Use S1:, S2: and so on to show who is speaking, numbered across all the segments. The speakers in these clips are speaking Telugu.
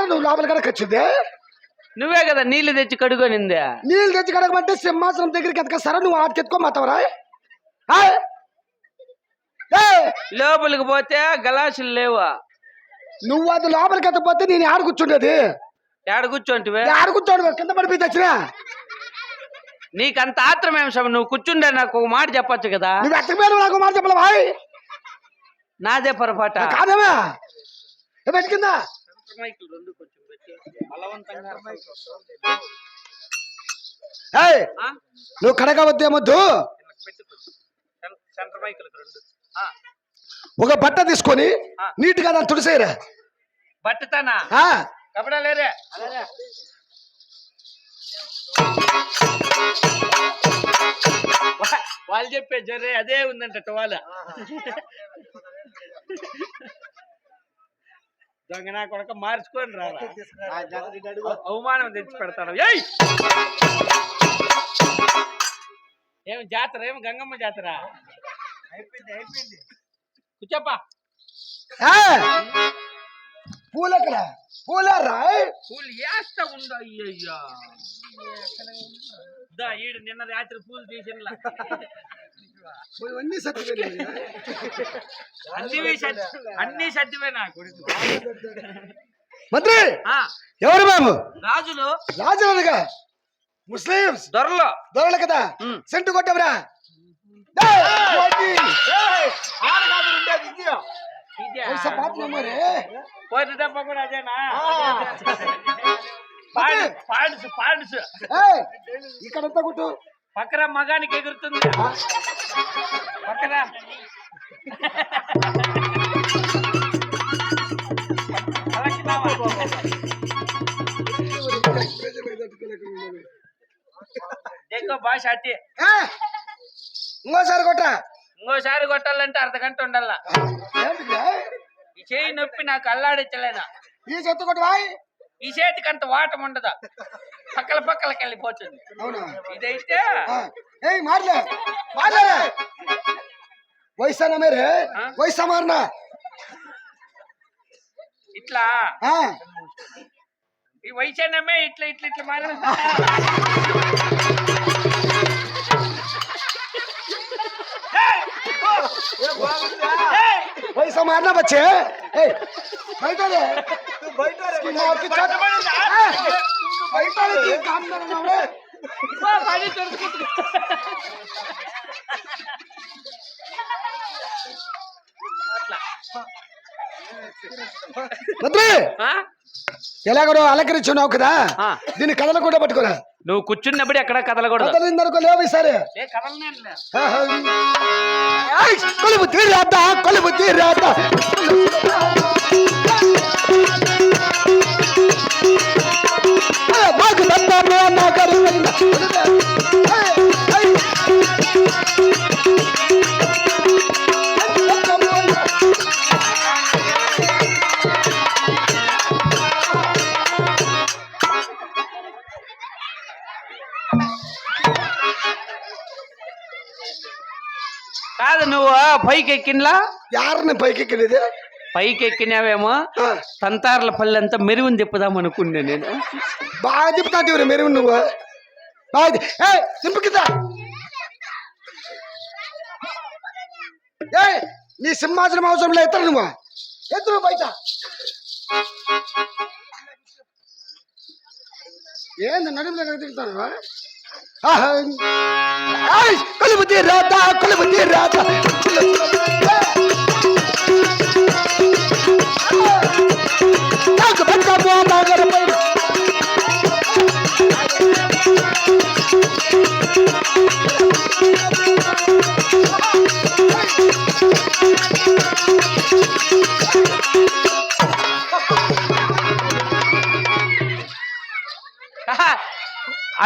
S1: యారు నువ్వు లోపల కడకొచ్చింది
S2: నువ్వే కదా నీళ్ళు తెచ్చి కడుగొనిందే.
S1: నీళ్ళు తెచ్చి కడగమంటే సింహాసనం దగ్గరికి ఎతకస్తారా నువ్వు ఆటకి ఎత్తుకోమంటావరా
S2: లోపలికి పోతే గలాసులు లేవా.
S1: నువ్వు అది లోపలికి ఎత్తకపోతే నేను ఆడ కూర్చుండేది?
S2: ఏడ కూర్చోంటివే?
S1: ఆడ కూర్చోడు కింద పడిపోయి తెచ్చినా?
S2: నీకంత ఆత్రం ఏం సమ నువ్వు కూర్చుండే నాకు ఒక మాట చెప్పొచ్చు కదా?
S1: నువ్వు ఎత్తకపోయినా నాకు మాట చెప్పలే భాయ్
S2: నాదే పొరపాట.
S1: కాదేమా? ఏ పెట్టుకుందా ఏయ్,
S2: ఆ?
S1: నువ్వు కడగ వద్దేమొద్దు
S2: సెంటర్ మైకులకు రెండు. ఆ,
S1: ఒక బట్ట తీసుకొని. నీట్గా దాన్ని తుడిసేయరా?
S2: బట్టతానా?
S1: ఆ,
S2: కపడా లేరే వాళ్ళు చెప్పే జర్రే అదే ఉందంట టవాల. దొంగ నా కొడక మార్చుకొని అవ- అవమానం తెచ్చి పెడతాను ఏయ్! ఏం జాతర? ఏం గంగమ్మ జాతర? అయిపోయింది
S1: ఆ, పూలెక్కడ పూలరా
S2: పూలు వేస్తా ఉండు అయ్యయ్యా? దా ఈడు నిన్న రాత్రి పూలు తీసినలా
S1: అన్ని.
S2: అన్ని సర్దివే నా కొడుకు.
S1: మంత్రి!
S2: ఆ,
S1: ఎవరు మేము
S2: రాజులు.
S1: రాజులుగా ముస్లిమ్స్.
S2: దొరలో.
S1: దొరలు కదా. సెంటు కొట్టవరా? ఇక్కడంతా కొట్టు.
S2: పక్కన మగానికి ఎగురుతుంది. దేకో భాష
S1: ఇంకోసారి కొట్ట
S2: ఇంకోసారి కొట్టాలంటే అర్ధ గంట ఉండాల? ఈ చేయి నొప్పి నాకు అల్లాడించలేనా?
S1: ఈ చెత్త కొట్టవాయ్
S2: ఈ చేతికి అంత వాటం ఉండదు? పక్కల పక్కలకి వెళ్ళిపోతుంది. ఇదైతే
S1: ఆ, ఏయ్ మారలే మారలే వయసానా మేరే
S2: ఆ?
S1: వయసా మారనా
S2: ఇట్లా
S1: ఆ,
S2: ఈ వైశాన్యమే ఇట్లా ఇట్లా ఇట్లా మారి
S1: వయసా మారనా బచ్చే ఏయ్ బయట రే. పని దొరుకుతుంది. ఎలాగో అలంకరించున్నావు కదా? దీన్ని కథలు కూడా పట్టుకోరా.
S2: నువ్వు కూర్చున్నప్పుడు ఎక్కడ కదలకూడదు.
S1: కదలిందనుకో లేవు ఈసారి? కొలుపు తీరాదా కొలుపు తీరాదా మాకు దత్తా
S2: కాదు నువ్వు పైకి ఎక్కినలా
S1: యారిని పైకి ఎక్కినది
S2: పైకి ఎక్కినావేమో తంతార్ల పల్లె అంతా మెరుగుని తిప్పుదాం అనుకున్నా నేను.
S1: బాగా తిప్పుతా తీవ్ర మీరు నువ్వు. బాగా తి- ఏయ్, దింపు కింద. ఏయ్ నీ సింహాసనం అవసరం లేదు ఎత్తరు నువ్వు? ఎత్తు బయట. ఏంది నడుములో దిగుతాను కొలుపు తీరాత కొలుపు తీరాత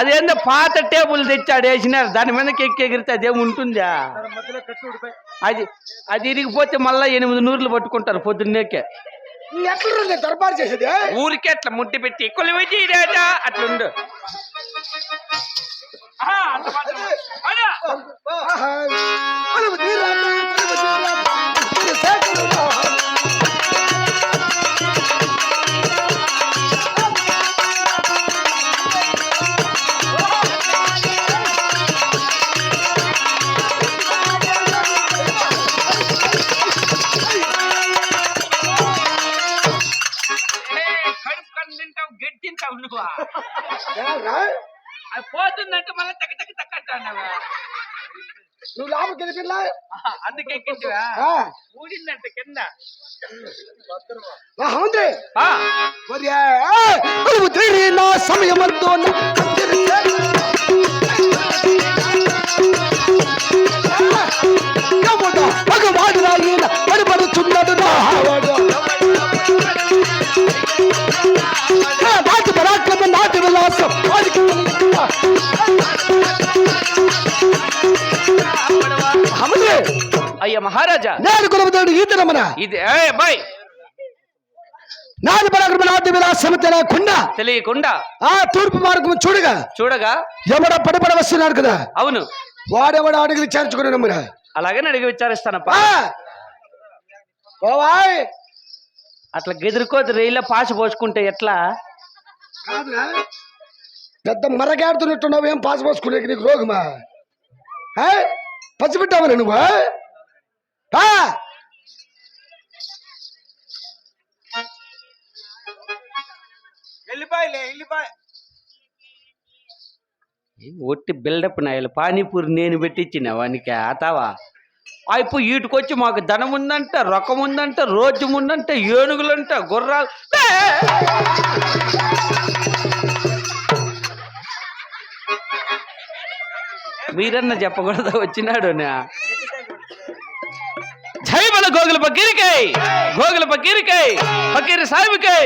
S2: అదేందో పాత టేబుల్ తెచ్చాడు వేసినారు. దాని మీదకి ఎక్కి ఎగిరితే అదేం ఉంటుందా? అది అది ఇరిగిపోతే మళ్ళా ఎనిమిది నూరులు పట్టుకుంటారు పొద్దున్నేకే.
S1: దర్బారు చేసేది?
S2: ఊరికే అట్లా ముట్టి పెట్టి కొలివచ్చి అట్లుండు. ఆహా,
S1: అది పోతుందంటే
S2: మళ్ళీ తగ్గ తగ్గ తగ్గ
S1: నువ్వు లోపలికి వెళ్ళిపోయినా
S2: అందుకే ఎక్కింటివా? ఊడిందంట కింద. ఉంది
S1: ఒరే నా
S2: సమయమంతో మహారాజా.
S1: నేను కొలుపుతాడు ఈతరమన
S2: ఇది ఏ బాయ్
S1: నాటి పరాక్రమ నాటి విలాసం తెలియకుండా
S2: తెలియకుండా.
S1: ఆ తూర్పు మార్గం చూడగా
S2: చూడగా.
S1: ఎవడ పడిపడ వస్తున్నాడు కదా?
S2: అవును.
S1: వాడెవడ అడిగి విచారించుకుని నమ్మురా
S2: అలాగనే అడిగి విచారిస్తానప్ప.
S1: ఓవాయ్
S2: అట్లా గెదురుకోదు రైల్లో పాశ పోసుకుంటే ఎట్లా?
S1: పెద్ద మరగాడుతున్నట్టున్నావు ఏం పాస్ పోసుకునే నీకు రోగమా? ఆ? పసిపెట్టావరా నువ్వు?
S2: ఒట్టి బిల్డప్ నాయలు పానీపూరి నేను పెట్టించిన వానికి ఆతావా అయిపో వీటికొచ్చి మాకు ధనం ఉందంట రొక్కం ఉందంట రోజు ఉందంట ఏనుగులంట గుర్రాలు. మీరన్నా చెప్పకూడదు? వచ్చినాడు నా गोगल फकीर के गोगल फकीर के फकीर साहब के।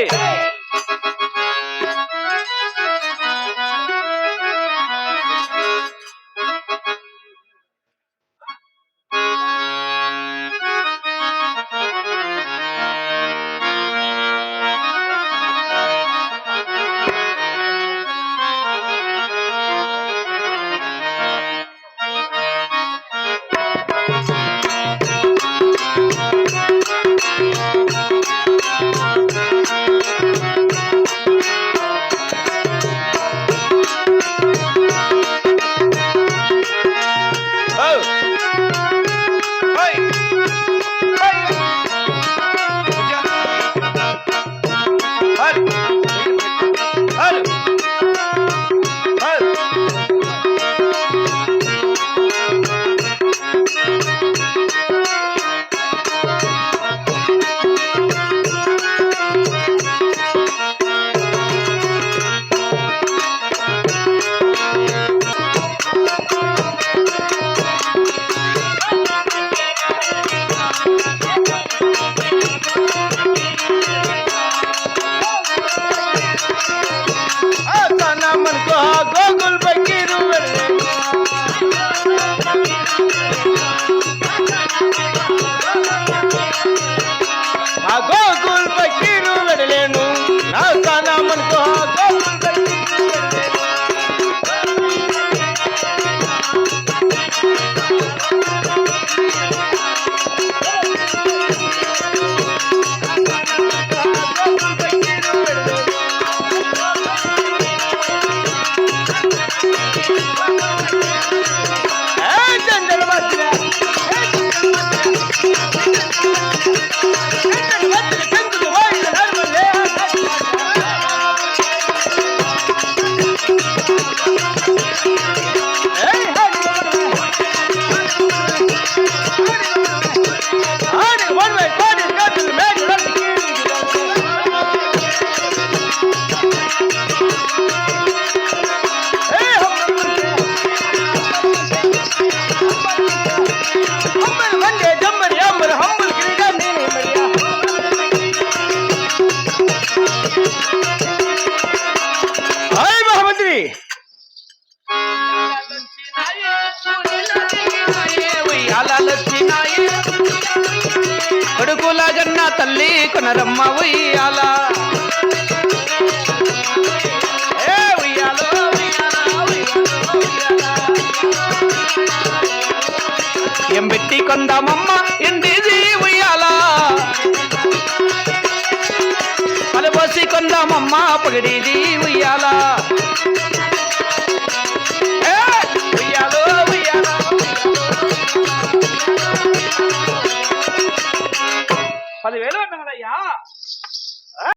S2: Thank you. తల్లి ఉయ్యాల. ఎంబెట్టి కొందామమ్మ ఎండిది ఉయ్యాల. పలబోసి కొందామమ్మ పగిడిది ఉయ్యాలా.